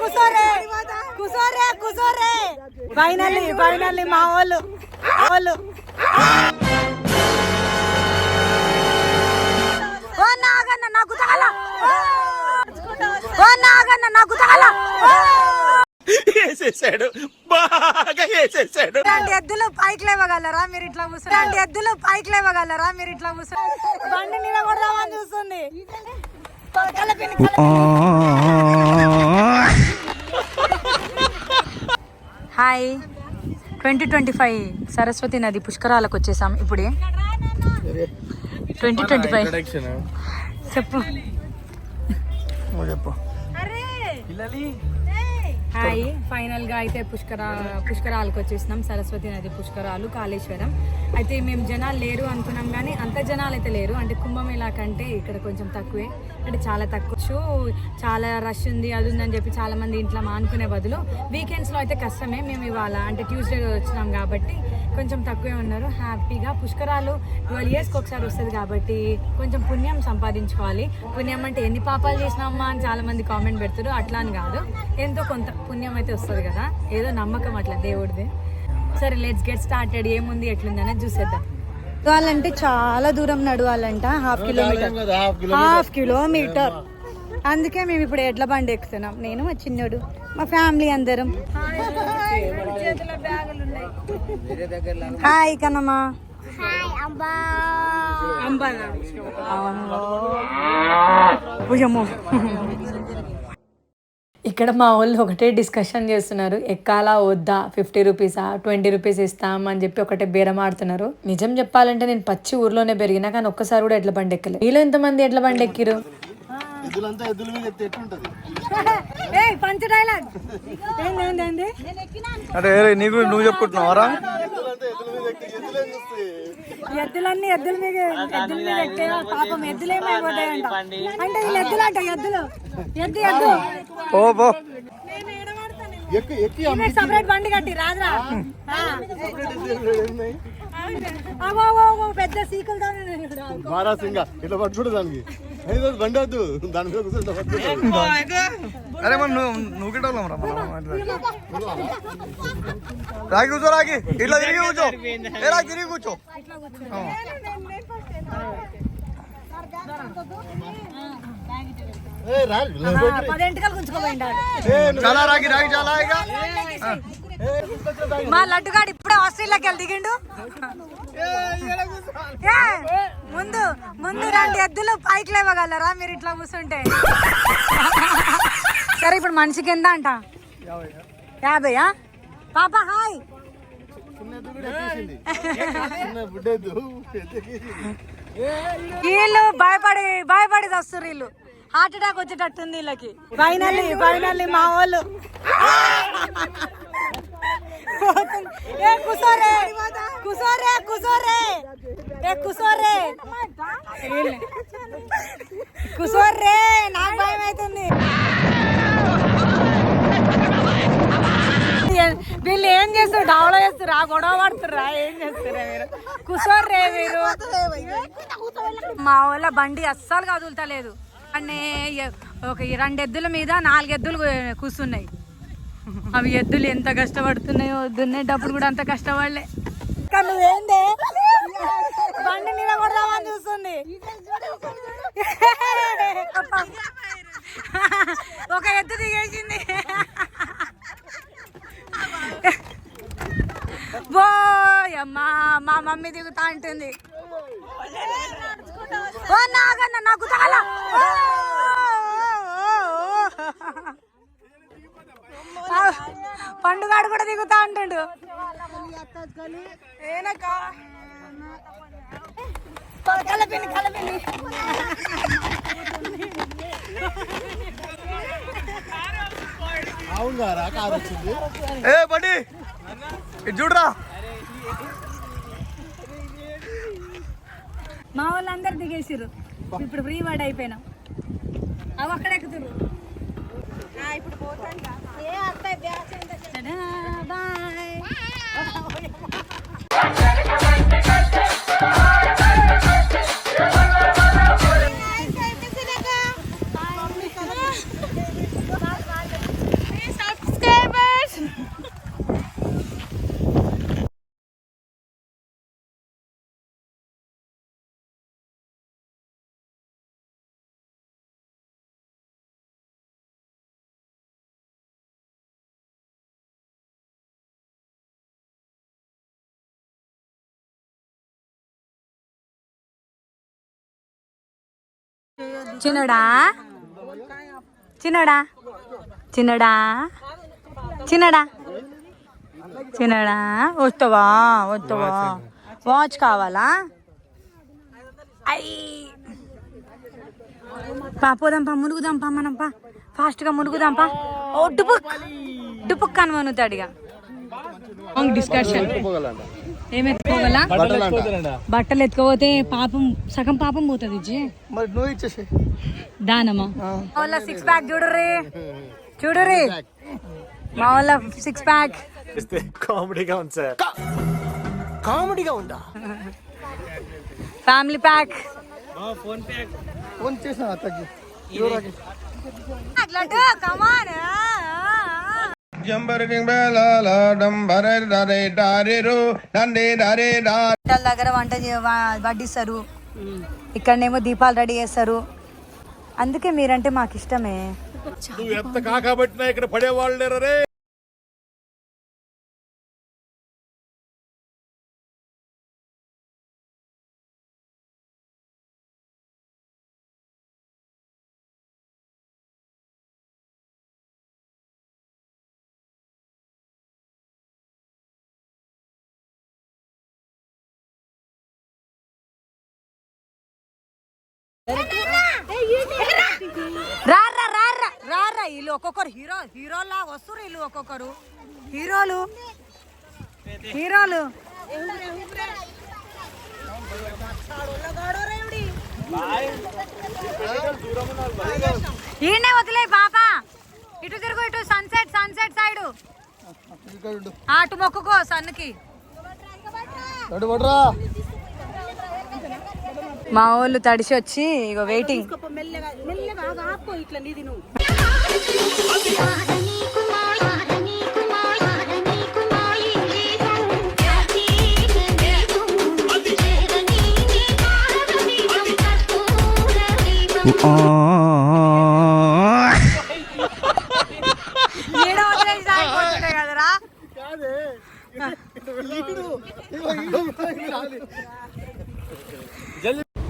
కుసోరే. కుసోరే finally finally మా వాళ్ళు. వాళ్ళు. ఓ నాగన్న నాకు తగల. ఓ నాగన్న నాకు తగల. వేసేసాడు. బాగా వేసేసాడు. ఇలాంటి ఎద్దులు పైకి లేవగలరా మీరు ఇట్లా కూర్చో ఇలాంటి ఎద్దులు పైకి లేవగలరా మీరు ఇట్లా కూర్చో బండి మీద కొడదామని చూస్తుంది. Hi. Twenty twenty five Saraswati నది పుష్కరాలకు వచ్చేసాం ఇప్పుడే. Twenty twenty five. చెప్పు. చెప్పు. హాయ్. ఫైనల్గా అయితే పుష్కర పుష్కరాలకు వచ్చేసినాం. సరస్వతి నది పుష్కరాలు కాళేశ్వరం. అయితే మేము జనాలు లేరు అనుకున్నాం కానీ అంత జనాలు అయితే లేరు. అంటే కుంభమేళా కంటే ఇక్కడ కొంచెం తక్కువే. అంటే చాలా తక్కువ. చాలా రష్ ఉంది అది ఉందని చెప్పి చాలా మంది ఇంట్లో మానుకునే బదులు వీకెండ్స్లో అయితే కష్టమే. మేము ఇవాళ అంటే ట్యూస్డే వచ్చినాం కాబట్టి కొంచెం తక్కువే ఉన్నారు. హ్యాపీగా పుష్కరాలు ట్వెల్వ్ ఇయర్స్కి ఒకసారి వస్తుంది కాబట్టి కొంచెం పుణ్యం సంపాదించుకోవాలి. పుణ్యం అంటే ఎన్ని పాపాలు చేసినామా అని చాలా మంది కామెంట్ పెడతారు. అట్లా అని కాదు. ఎంతో కొంత పుణ్యం అయితే వస్తుంది కదా. ఏదో నమ్మకం అట్లా దేవుడిది. సరే లెట్స్ గెట్ స్టార్టెడ్ ఏముంది ఎట్లుంది అనేది చూసేద్దాం. నడవాలంటే చాలా దూరం నడవాలంట హాఫ్ కిలోమీటర్ హాఫ్ కిలోమీటర్ అందుకే మేము ఇప్పుడు ఎడ్ల బండి ఎక్కుతున్నాం. నేను మా చిన్నోడు మా ఫ్యామిలీ అందరం. హాయ్ కన్నమ్మా. అంబానా ఇక్కడ మా వాళ్ళు ఒకటే డిస్కషన్ చేస్తున్నారు. ఎక్కాలా వద్దా? ఫిఫ్టీ రూపీసా ట్వంటీ రూపీస్ ఇస్తాం అని చెప్పి ఒకటే బేరం ఆడుతున్నారు. నిజం చెప్పాలంటే నేను పచ్చి ఊర్లోనే పెరిగినా కానీ ఒక్కసారి కూడా ఎట్ల బండి ఎక్కలేదు మీలో ఎంతమంది ఎట్ల బండి ఎక్కిరు ఎద్దులంతా ఎద్దుల మీద ఎత్తే ఎట్లుంటది? పంచ డైలాగ్ ఏంటండి అరే నీకు నువ్వు చెప్పుకుంటున్నావరా ఎద్దులన్నీ ఎద్దుల మీద ఎద్దుల మీద ఎక్కే పాపం ఎద్దులేమైపోతాయంట అంటే వీళ్ళు ఎద్దులంట ఎద్దులు. ఎద్దు ఎద్దు. ఓ పో. ఎక్కి ఎక్కి సపరేట్ బండి కట్టి రాదురా. పెద్ద సీకులతో మారా సింగ ఇట్లా పట్టుకుంటు దానికి బండి వద్దు దాని మీద కూర్చొని. అరే మన నువ్వు నువ్వు గిట్టాలం రా రాగి కూర్చో రాగి ఇట్లా తిరిగి కూర్చో ఏ రాగి తిరిగి కూర్చో చాలా రాగి రాగి చాలా ఇక మా లడ్డుగాడు ఇప్పుడే ఆస్ట్రేలియాకి వెళ్ళి దిగిండు. ఏ, ముందు ముందు రెండు ఎద్దులు పైకి లేవగలరా మీరు ఇట్లా కూర్చుంటే? సరే ఇప్పుడు మనిషికి ఎంత అంట? యాభైయా? పాప హాయ్. వీళ్ళు భయపడి భయపడి వస్తారు వీళ్ళు. హార్ట్ అటాక్ వచ్చేటట్టుంది వీళ్ళకి. ఫైనల్లీ ఫైనల్లీ మా వాళ్ళు. ఏ కుసోరే. కుసోరే కుసోరే. ఏ కుసోరే. వీళ్ళు. కుసోర్రే నాకు భయం అవుతుంది. వీళ్ళు ఏం చేస్తారు? డౌలో చేస్తారా గొడవ పడుతురా ఏం చేస్తారా మీరు? కుసోర్రే మీరు. మా వాళ్ళ బండి అస్సలు కదులుతలేదు. అన్నీ ఒక రెండు ఎద్దుల మీద నాలుగు ఎద్దులు కూర్చున్నాయి అవి ఎద్దులు ఎంత కష్టపడుతున్నాయో దున్నేటప్పుడు కూడా అంత కష్టపడలే. నువ్వేందే? బండి మీద కొడదామని చూస్తుంది. ఒక ఎద్దు దిగేసింది. ఓయమ్మా మా మమ్మీ దిగుతా అంటుంది. ఓ నాగన్న నాకు తగల పండుగాడు కూడా దిగుతా అంటుండు. కలపిండి కలపిండి ఏ బండి. చూడరా. మా వాళ్ళందరు దిగేసిర్రు. ఇప్పుడు ఫ్రీ వర్డ్ అయిపోయినాం. అవి అక్కడ ఎక్కుతురు Bye. చిన్నడా? చిన్నడా? చిన్నడా? చిన్నడా? చిన్నడా? వస్తావా? వస్తావా? వాచ్ కావాలా? అయ్యి. పా పోదాంపా మునుగుదాంపా మనంపా ఫాస్ట్గా మునుగుదాంపా ఓ డుపుక్ డుపుక్ కనుమనుతాడు ఇక. డిస్కషన్ పోగలంట ఏం ఎత్తుకోగలా బట్టలు ఎత్తుకోపోతే పాపం సగం పాపం పోతుంది ఇజ్జి మరి నువ్వు ఇచ్చేసి. దానమా? మా వాళ్ళ సిక్స్ ప్యాక్ చూడరే చూడరే మా వాళ్ళ సిక్స్ ప్యాక్ కామెడీగా ఉంది సార్. కామెడీగా ఉందా? ఫ్యామిలీ ప్యాక్ ఫోన్ చేసిన అత్తకి. లడ్డు దగ్గర వంట వడ్డిస్తారు. ఇక్కడనేమో దీపాలు రెడీ చేస్తారు. అందుకే మీరంటే మాకు ఇష్టమే నువ్వు ఎంత కాకబట్టినా ఇక్కడ పడేవాళ్ళు రే రా రా రా రా రా రా వీళ్ళు ఒక్కొక్కరు హీరో హీరోలా వస్తారు వీళ్ళు ఒక్కొక్కరు. హీరోలు హీరోలు. ఈయనే వదిలే బాబా. ఇటు తిరుగు ఇటు సన్సెట్ సన్సెట్ సైడ్ అటు మొక్కుకో పడరా. మా వాళ్ళు తడిసి వచ్చి ఇగో వెయిటింగ్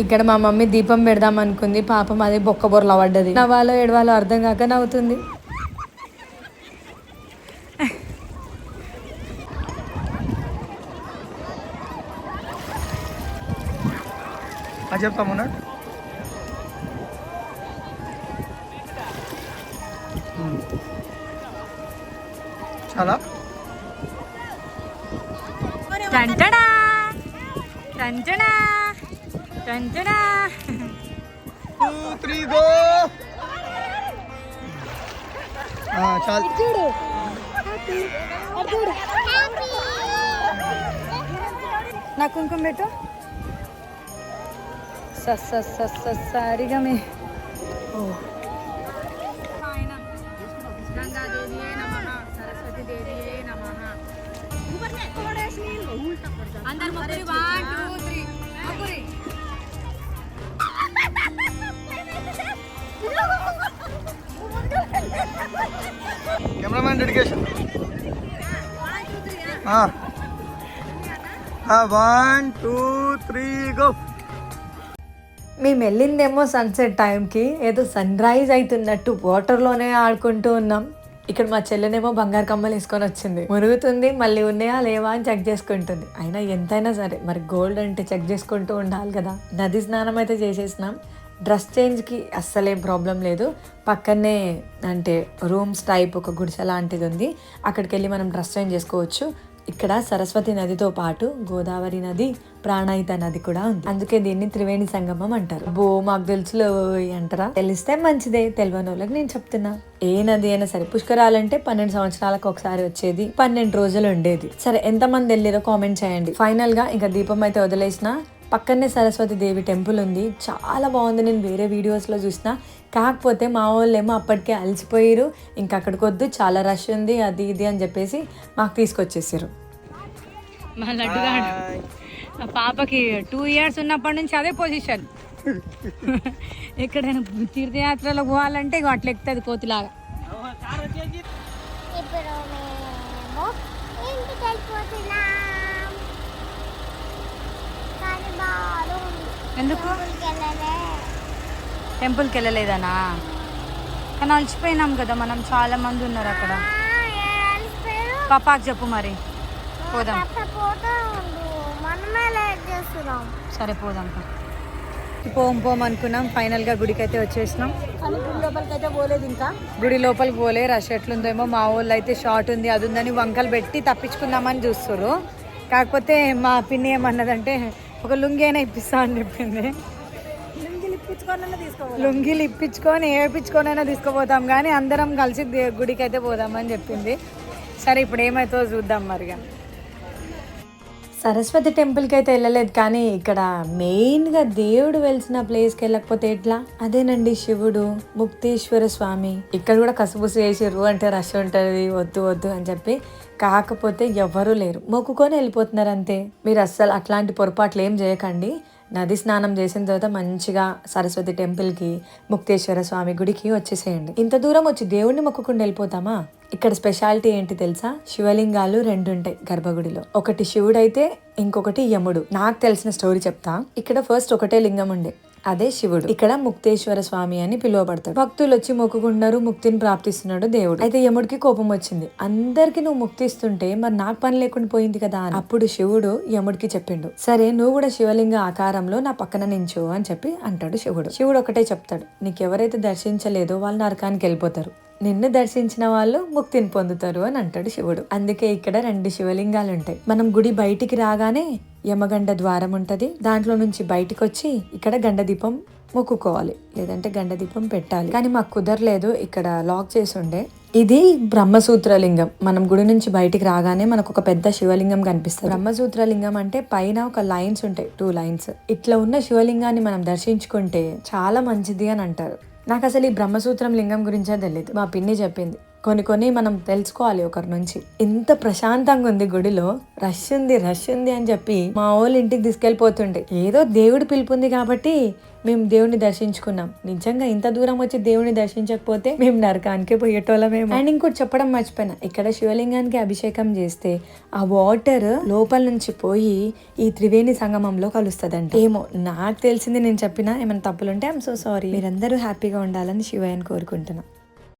ఇక్కడ మా మమ్మీ దీపం పెడదాం అనుకుంది. పాపం అది బొక్క బొర్ల పడ్డది. నవ్వాలో ఎడవాలో అర్థం కాక నవ్వుతుంది. అది చెప్తామన్నా చాలా. టంటడా టంటడా టంటడా టూ త్రీ గో చాలు నా కుంకుమ పెట్టు సస్ సస్ సస్ సస్ సారిగా మే ఓ అందరు మొక్కరి one two three మొక్కరి cameraman dedication. One two three go. మేము వెళ్ళిందేమో సన్సెట్ టైంకి ఏదో సన్ రైజ్ అవుతున్నట్టు వాటర్లోనే ఆడుకుంటూ ఉన్నాం. ఇక్కడ మా చెల్లెనేమో బంగారు కమ్మలు వేసుకొని వచ్చింది. మురుగుతుంది మళ్ళీ ఉన్నాయా లేవా అని చెక్ చేసుకుంటుంది. అయినా ఎంతైనా సరే మరి గోల్డ్ అంటే చెక్ చేసుకుంటూ ఉండాలి కదా. నది స్నానం అయితే చేసేసినాం. డ్రెస్ చేంజ్కి అస్సలేం ప్రాబ్లం లేదు. పక్కనే అంటే రూమ్స్ టైప్ ఒక గుడిసె లాంటిది ఉంది. అక్కడికి వెళ్ళి మనం డ్రెస్ చేంజ్ చేసుకోవచ్చు. ఇక్కడ సరస్వతి నదితో పాటు గోదావరి నది ప్రాణాయిత నది కూడా ఉంది. అందుకే దీన్ని త్రివేణి సంగమం అంటారు. బో మాకు తెలుసులో అంటారా? తెలిస్తే మంచిదే తెలియని వాళ్ళకి నేను చెప్తున్నా. ఏ నది అయినా సరే పుష్కరాలంటే పన్నెండు సంవత్సరాలకు ఒకసారి వచ్చేది పన్నెండు రోజులు ఉండేది. సరే ఎంతమంది వెళ్ళారో కామెంట్ చేయండి. ఫైనల్గా ఇంకా దీపం అయితే వదిలేసిన పక్కనే సరస్వతి దేవి టెంపుల్ ఉంది. చాలా బాగుంది. నేను వేరే వీడియోస్లో చూసిన. కాకపోతే మా వాళ్ళు ఏమో అప్పటికే అలసిపోయారు ఇంకా అక్కడికి వద్దు. చాలా రష్ ఉంది. అది ఇది అని చెప్పేసి మాకు తీసుకొచ్చేసారు మా లడ్డుగాడు మా పాపకి టూ ఇయర్స్ ఉన్నప్పటి నుంచి అదే పొజిషన్ ఎక్కడైనా తీర్థయాత్రలో పోవాలంటే ఇగో అట్లా ఎక్కుతుంది కోతిలాగా. ఇప్పుడు మేము ఇంటికి వెళ్ళిపోతున్నాం కానీ బాగా ఉంది ఎందుకు? టెంపుల్కి వెళ్ళలేదనా కానీ అలసిపోయినాం కదా మనం చాలా మంది ఉన్నారు అక్కడ. పాపాకి చెప్పు మరి. పోదాం. సరే పోదాం పా. పోం పోం అనుకున్నాం. ఫైనల్గా గుడికి అయితే వచ్చేసినాం. కానీ గుడి లోపలికి అయితే పోలేదు ఇంకా. గుడి లోపలికి పోలే. రష్ ఎట్లుందేమో మా వాళ్ళు అయితే షార్ట్ ఉంది అది ఉందని వంకలు పెట్టి తప్పించుకుందామని చూస్తారు కాకపోతే మా పిన్ని ఏమన్నదంటే ఒక లుంగి అయినా ఇప్పిస్తా అని చెప్పింది. లుంగీలు ఇప్పించుకొని ఏపించుకొని అయినా తీసుకుపోతాం కానీ అందరం కలిసి గుడికి అయితే పోదామని చెప్పింది. సరే ఇప్పుడు ఏమవుతుందో చూద్దాం మరిగా సరస్వతి టెంపుల్కి అయితే వెళ్ళలేదు కానీ ఇక్కడ మెయిన్గా దేవుడు వెలిసిన ప్లేస్కి వెళ్ళకపోతే ఎట్లా? అదేనండి శివుడు ముక్తేశ్వర స్వామి. ఇక్కడ కూడా కసుబుసు వేసిర్రు అంటే రష్ ఉంటుంది వద్దు వద్దు అని చెప్పి కాకపోతే ఎవరూ లేరు. మొక్కుకొని వెళ్ళిపోతున్నారు అంతే మీరు అస్సలు అట్లాంటి పొరపాట్లు ఏం చేయకండి. నది స్నానం చేసిన తర్వాత మంచిగా సరస్వతి టెంపుల్కి ముక్తేశ్వర స్వామి గుడికి వచ్చేసేయండి. ఇంత దూరం వచ్చి దేవుణ్ణి మొక్కుకుండా వెళ్ళిపోతామా? ఇక్కడ స్పెషాలిటీ ఏంటి తెలుసా? శివలింగాలు రెండు ఉంటాయి గర్భగుడిలో. ఒకటి శివుడైతే ఇంకొకటి యముడు. నాకు తెలిసిన స్టోరీ చెప్తా. ఇక్కడ ఫస్ట్ ఒకటే లింగం ఉండే. అదే శివుడు. ఇక్కడ ముక్తేశ్వర స్వామి అని పిలువబడతాడు. భక్తులు వచ్చి మొక్కుకున్నారు ముక్తిని ప్రాప్తిస్తున్నాడు దేవుడు. అయితే యముడికి కోపం వచ్చింది. అందరికి నువ్వు ముక్తిస్తుంటే మరి నాకు పని లేకుండా పోయింది కదా అని. అప్పుడు శివుడు యముడికి చెప్పిండు. సరే నువ్వు కూడా శివలింగ ఆకారంలో నా పక్కన నించు అని చెప్పి అంటాడు శివుడు. శివుడు ఒకటే చెప్తాడు. నీకెవరైతే దర్శించలేదో వాళ్ళు నరకానికి వెళ్ళిపోతారు. నిన్ను దర్శించిన వాళ్ళు ముక్తిని పొందుతారు అని అంటాడు శివుడు. అందుకే ఇక్కడ రెండు శివలింగాలు ఉంటాయి మనం గుడి బయటికి రాగానే యమగండ ద్వారం ఉంటుంది. దాంట్లో నుంచి బయటికి వచ్చి ఇక్కడ గండదీపం మొక్కుకోవాలి. లేదంటే గండదీపం పెట్టాలి. కానీ మాకు కుదరలేదు ఇక్కడ లాక్ చేసి ఉండే ఇది బ్రహ్మసూత్ర లింగం మనం గుడి నుంచి బయటికి రాగానే మనకు ఒక పెద్ద శివలింగం కనిపిస్తుంది. బ్రహ్మసూత్ర లింగం అంటే పైన ఒక లైన్స్ ఉంటాయి. Two lines. ఇట్లా ఉన్న శివలింగాన్ని మనం దర్శించుకుంటే చాలా మంచిది అని అంటారు. నాకు అసలు ఈ బ్రహ్మసూత్రం లింగం గురించే తెలియదు మా పిన్ని చెప్పింది. కొన్ని కొన్ని మనం తెలుసుకోవాలి ఒకరి నుంచి. ఇంత ప్రశాంతంగా ఉంది గుడిలో రష్ ఉంది రష్ ఉంది అని చెప్పి మా వాళ్ళు ఇంటికి తీసుకెళ్ళిపోతుండే ఏదో దేవుడు పిలుపుంది కాబట్టి మేము దేవుడిని దర్శించుకున్నాం. నిజంగా ఇంత దూరం వచ్చి దేవుడిని దర్శించకపోతే మేము నరకానికే పోయేటోళ్ళమేమో. అండ్ ఇంకోటి చెప్పడం మర్చిపోయినా ఇక్కడ శివలింగానికి అభిషేకం చేస్తే ఆ వాటర్ లోపల నుంచి పోయి ఈ త్రివేణి సంగమంలో కలుస్తుందంట. ఏమో నాకు తెలిసింది నేను చెప్పినా ఏమైనా తప్పులుంటే ఐఎమ్ సో సారీ మీరందరూ హ్యాపీగా ఉండాలని శివయ్యని కోరుకుంటున్నాను